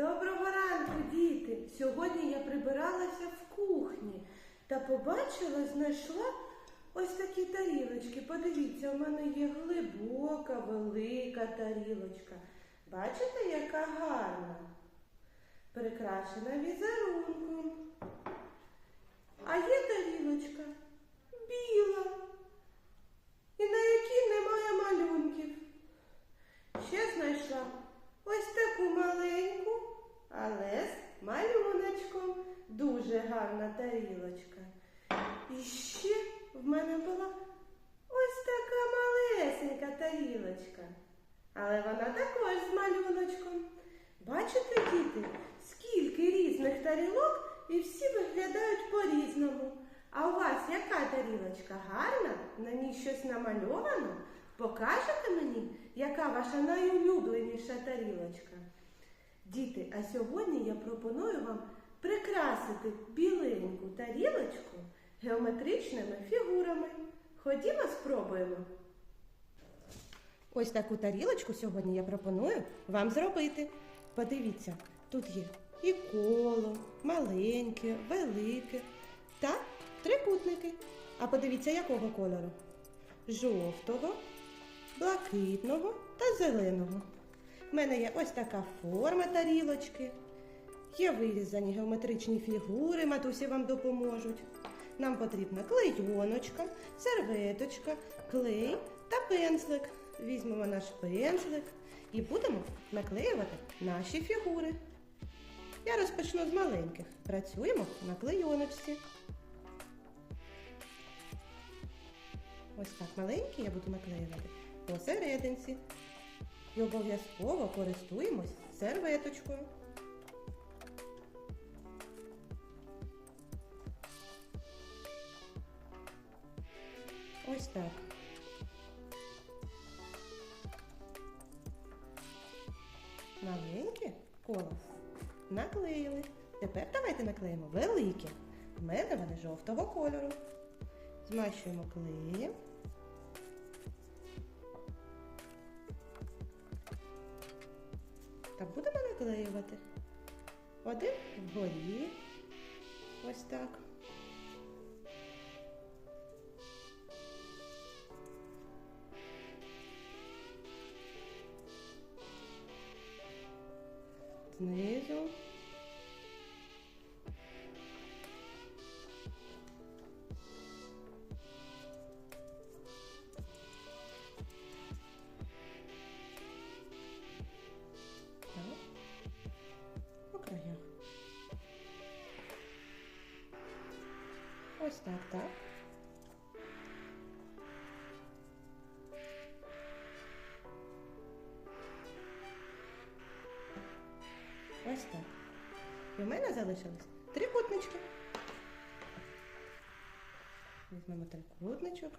Доброго ранку, діти! Сьогодні я прибиралася в кухні та побачила, знайшла ось такі тарілочки. Подивіться, у мене є глибока, велика тарілочка. Бачите, яка гарна? Прикрашена візерунком. А є тарілочка біла, і на якій немає малюнків. Ще знайшла ось таку маленьку, але з малюночком. Дуже гарна тарілочка. І ще в мене була ось така малесенька тарілочка. Але вона також з малюночком. Бачите, діти, скільки різних тарілок і всі виглядають по-різному. А у вас яка тарілочка гарна? На ній щось намальовано? Покажете мені, яка ваша найулюбленіша тарілочка? Діти, а сьогодні я пропоную вам прикрасити біленьку тарілочку геометричними фігурами. Ходімо, спробуємо. Ось таку тарілочку сьогодні я пропоную вам зробити. Подивіться, тут є і коло, маленьке, велике та трикутники. А подивіться, якого кольору? Жовтого, блакитного та зеленого. У мене є ось така форма тарілочки. Є вирізані геометричні фігури, матусі вам допоможуть. Нам потрібна клейоночка, серветочка, клей та пензлик. Візьмемо наш пензлик і будемо наклеювати наші фігури. Я розпочну з маленьких. Працюємо на клейоночці. Ось так маленькі я буду наклеювати посерединці. І обов'язково користуємось серветочкою. Ось так. Маленьке коло наклеїли. Тепер давайте наклеїмо велике. В мене вони жовтого кольору. Змащуємо клеєм. Та будемо наклеювати. Один вгорі. Ось так. Знизу. Так. По краях. Ось так, так. Ось так. І в мене залишилось трикутнички. Візьмемо трикутничок,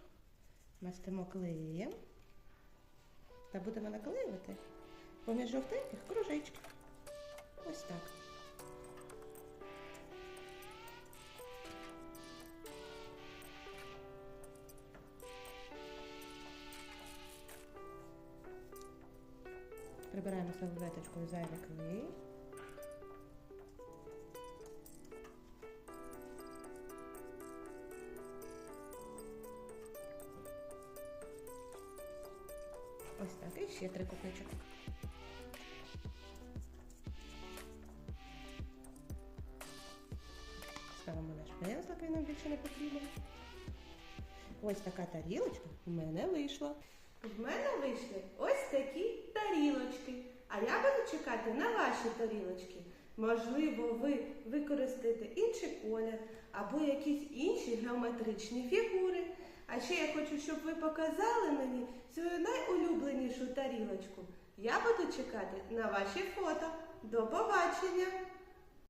мастимо клеєм та будемо наклеювати поміж жовтеньких кружечки. Ось так. Прибираємо серветочкою зайвий клей. Ось так, і ще трикутничок. Ставимо наш пензлик, він нам більше не потрібен. Ось така тарілочка в мене вийшла. В мене вийшли ось такі тарілочки. А я буду чекати на ваші тарілочки. Можливо, ви використаєте інший колір або якісь інші геометричні фігури. А ще я хочу, щоб ви показали мені свою найулюбленішу тарілочку. Я буду чекати на ваші фото. До побачення!